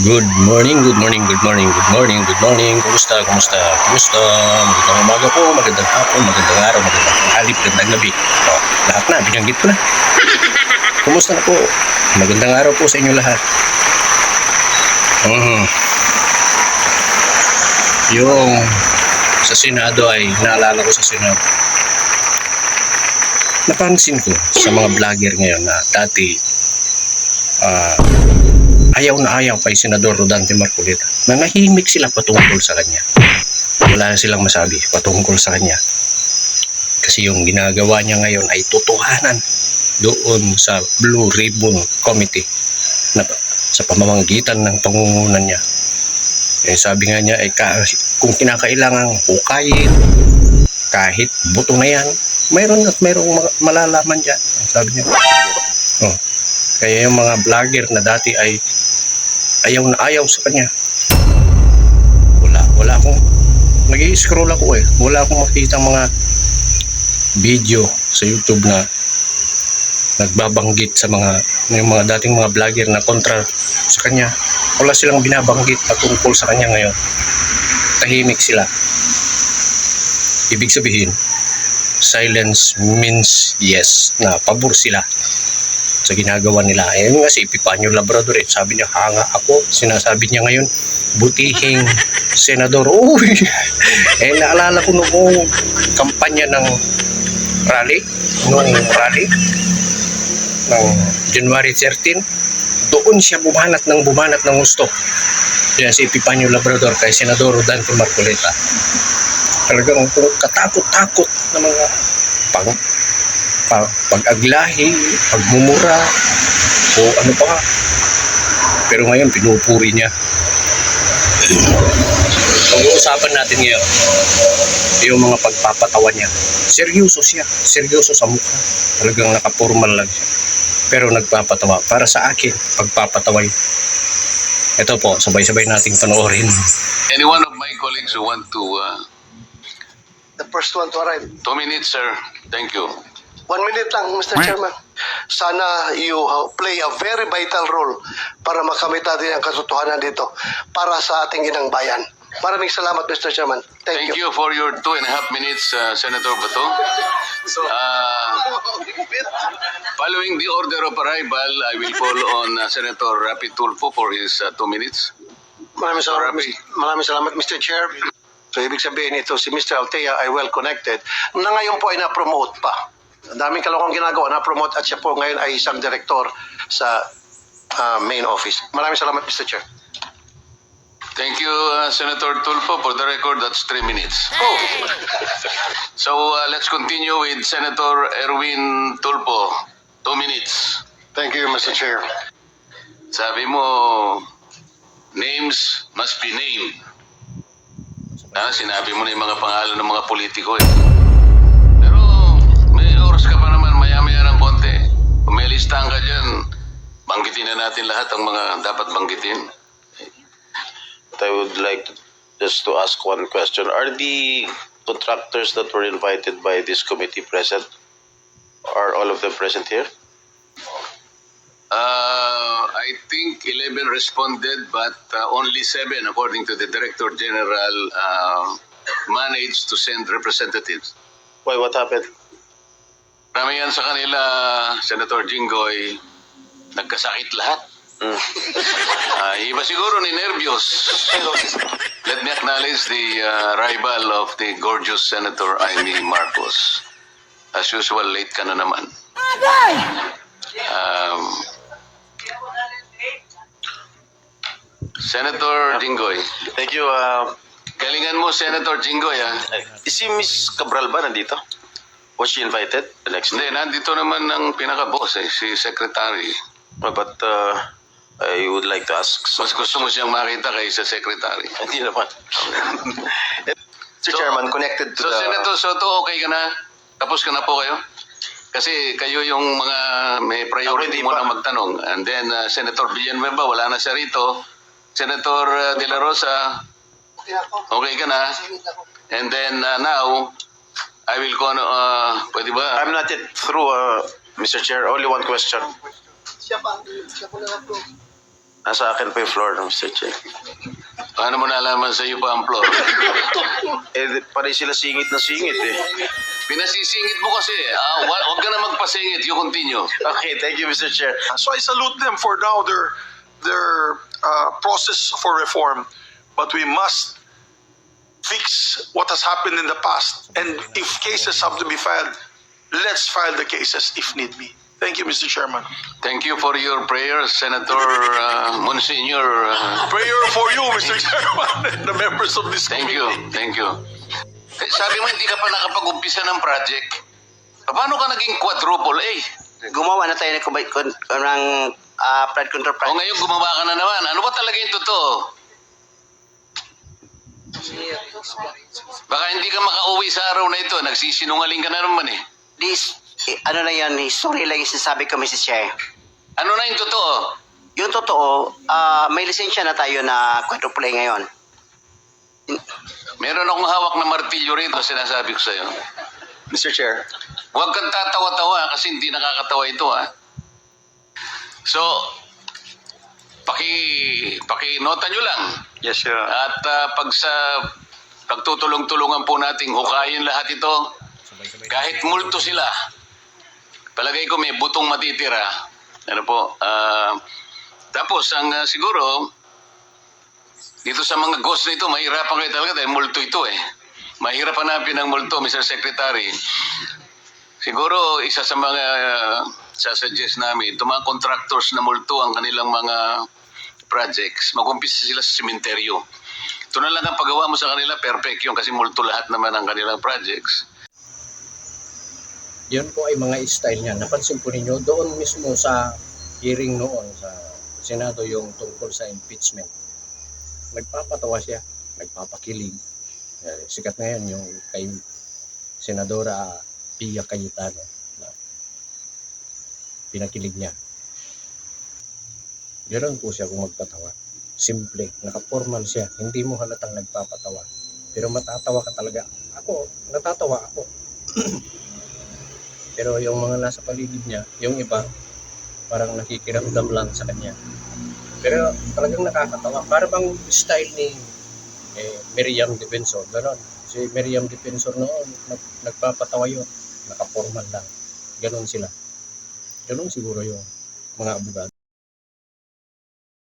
Good morning, good morning, good morning, good morning, good morning. Kumusta, kumusta, kumusta? Magandang umaga po, magandang hapon, magandang araw, magandang tanghali, magandang gabi. Oh, lahat na, binanggit ko na. Kumusta na po? Magandang araw po sa inyo lahat. Mhm. Yung sa Senado ay naalala ko sa Senado. Napansin ko sa mga vlogger ngayon na dati ah, ayaw na ayaw kay Senador Rodante Marcoleta. Nanahimik sila patungkol sa kanya. Wala na silang masabi patungkol sa kanya. Kasi yung ginagawa niya ngayon ay totohanan doon sa Blue Ribbon Committee na sa pamamagitan ng pangungunan niya. Eh, sabi nga niya, eh, ka, kung kinakailangan hukayin, kahit buto na yan, mayroon at mayroong ma- malalaman dyan. Sabi niya. Oh. Kaya yung mga vlogger na dati ay ayaw na ayaw sa kanya. Wala, wala akong nag scroll ako eh. Wala akong makita mga video sa YouTube na nagbabanggit sa mga yung mga dating mga vlogger na kontra sa kanya. Wala silang binabanggit patungkol sa kanya ngayon. Tahimik sila. Ibig sabihin, silence means yes na pabor sila sa ginagawa nila. Eh nga si Epipanyo Labrador, eh, sabi niya, hanga ako. Sinasabi niya ngayon, butihing senador. Uy! eh naalala ko noong kampanya ng rally, noong rally, ng January 13, doon siya bumanat ng bumanat ng gusto. Yan si Epipanyo Labrador kay Senador Dante Marcoleta. Talagang katakot-takot na mga pang pa, pag-aglahi, pagmumura, o ano pa nga. Pero ngayon, pinupuri niya. Pag-uusapan natin ngayon, yung mga pagpapatawa niya. Seryoso siya. Seryoso sa mukha. Talagang nakapormal lang siya. Pero nagpapatawa. Para sa akin, pagpapatawa yun. Ito po, sabay-sabay nating panoorin. Any one of my colleagues who want to, uh, The first one to arrive. two minutes, sir. Thank you. One minute lang, Mr. Chairman. Sana you uh, play a very vital role para makamit natin ang katotohanan dito para sa ating inang bayan. Maraming salamat, Mr. Chairman. Thank, Thank you for your two and a half minutes, uh, Senator Bato. Uh, following the order of arrival, I will call on uh, Senator Rapi Tulfo for his uh, two minutes. Maraming salamat, Rapi. Mr. maraming salamat, Mr. Chair. So, ibig sabihin ito, si Mr. Altea ay well connected na ngayon po ay na-promote pa. Ang daming kalokong ginagawa, na-promote at siya po ngayon ay isang director sa uh, main office. Maraming salamat, Mr. Chair. Thank you, uh, Senator Tulfo. For the record, that's three minutes. Oh, So uh, let's continue with Senator Erwin Tulfo. Two minutes. thank you, Mr. Chair. Sabi mo, names must be named. Ah, sinabi mo na yung mga pangalan ng mga politiko eh. Listahan ka dyan, banggitin na natin lahat ang mga dapat banggitin. I would like to, just to ask one question. Are the contractors that were invited by this committee present? Are all of them present here? Uh, I think 11 responded, but uh, only 7, according to the Director General, uh, managed to send representatives. Why, what happened? Marami yan sa kanila, Senator Jinggoy, nagkasakit lahat. Mm. Ah, iba siguro ni nervyos. Let me acknowledge the uh, arrival of the gorgeous Senator Amy Marcos. As usual, late ka na naman. Um, Senator Jinggoy. Thank you. Uh, Galingan mo, Senator Jinggoy, ha? is si Miss Cabral ba nandito? Was she invited the next Hindi, day? nandito naman ang pinaka-boss, eh, si Secretary. Uh, But uh, I would like to ask. So, Mas gusto mo siyang makita kaysa Secretary. hindi naman. Mr. So- Chairman, connected to So, the... Senator Soto, okay ka na? Tapos ka na po kayo? Kasi kayo yung mga may priority hindi mo pa. na magtanong. And then, uh, Senator Villanueva, wala na siya rito. Senator uh, De La Rosa, okay ka na? And then, uh, now, I will go, uh, pwede ba? I'm not yet through, uh, Mr. Chair. Only one question. Siya pa, siya po na Nasa akin pa yung floor, Mr. Chair. Paano mo nalaman sa iyo pa ang floor? Eh, pare sila singit na singit eh. Pinasisingit mo kasi. Ah, wa- wag ka na magpasingit. You continue. Okay, thank you, Mr. Chair. So I salute them for now their their uh, process for reform, but we must has happened in the past. And if cases have to be filed, let's file the cases if need be. Thank you, Mr. Chairman. Thank you for your prayers, Senator uh, Monsignor. uh, Prayer for you, Mr. Chairman, and the members of this Thank committee. you, thank you. Eh, sabi mo hindi ka pa nakapag-umpisa ng project. Paano ka naging quadruple A? gumawa na tayo ng, ng ah, flood control O project. ngayon gumawa ka na naman. Ano ba talaga yung totoo? Baka hindi ka makauwi sa araw na ito. Nagsisinungaling ka na naman eh. This, eh, ano lang yan, history lang yung sinasabi ko, Mrs. Chair. Ano na yung totoo? Yung totoo, ah, may lisensya na tayo na quadruple A ngayon. Meron akong hawak na martilyo rito, sinasabi ko sa'yo. Mr. Chair. Huwag kang tatawa-tawa kasi hindi nakakatawa ito ha. So, paki, paki-nota nyo lang. Yes, sir. At ah, pag sa pagtutulong-tulungan po nating hukayin lahat ito, kahit multo sila, palagay ko may butong matitira. Ano po? ah, tapos, ang ah, siguro, dito sa mga ghost na ito, mahirapan kayo talaga dahil multo ito eh. Mahirap hanapin ang multo, Mr. Secretary. Siguro, isa sa mga uh, sasuggest namin, itong mga contractors na multo ang kanilang mga projects, mag-umpisa sila sa sementeryo. Ito na lang ang paggawa mo sa kanila, perfect yun kasi multo lahat naman ang kanilang projects. Yun po ay mga style niya. Napansin po ninyo, doon mismo sa hearing noon sa Senado yung tungkol sa impeachment. Nagpapatawa siya, nagpapakilig. Eh, Sikat ngayon yung kay Senadora Pia Cayetano na pinakilig niya. Ganoon po siya kung magpatawa. Simple, nakapormal siya. Hindi mo halatang nagpapatawa. Pero matatawa ka talaga. Ako, natatawa ako. Pero yung mga nasa paligid niya, yung iba, parang nakikiramdam lang sa kanya. Pero talagang nakakatawa. Para bang style ni eh, Miriam Defensor. Ganon. Si Miriam Defensor noon, nag, nagpapatawa yun. Nakapormal lang. Ganon sila. Ganon siguro yung mga abogado.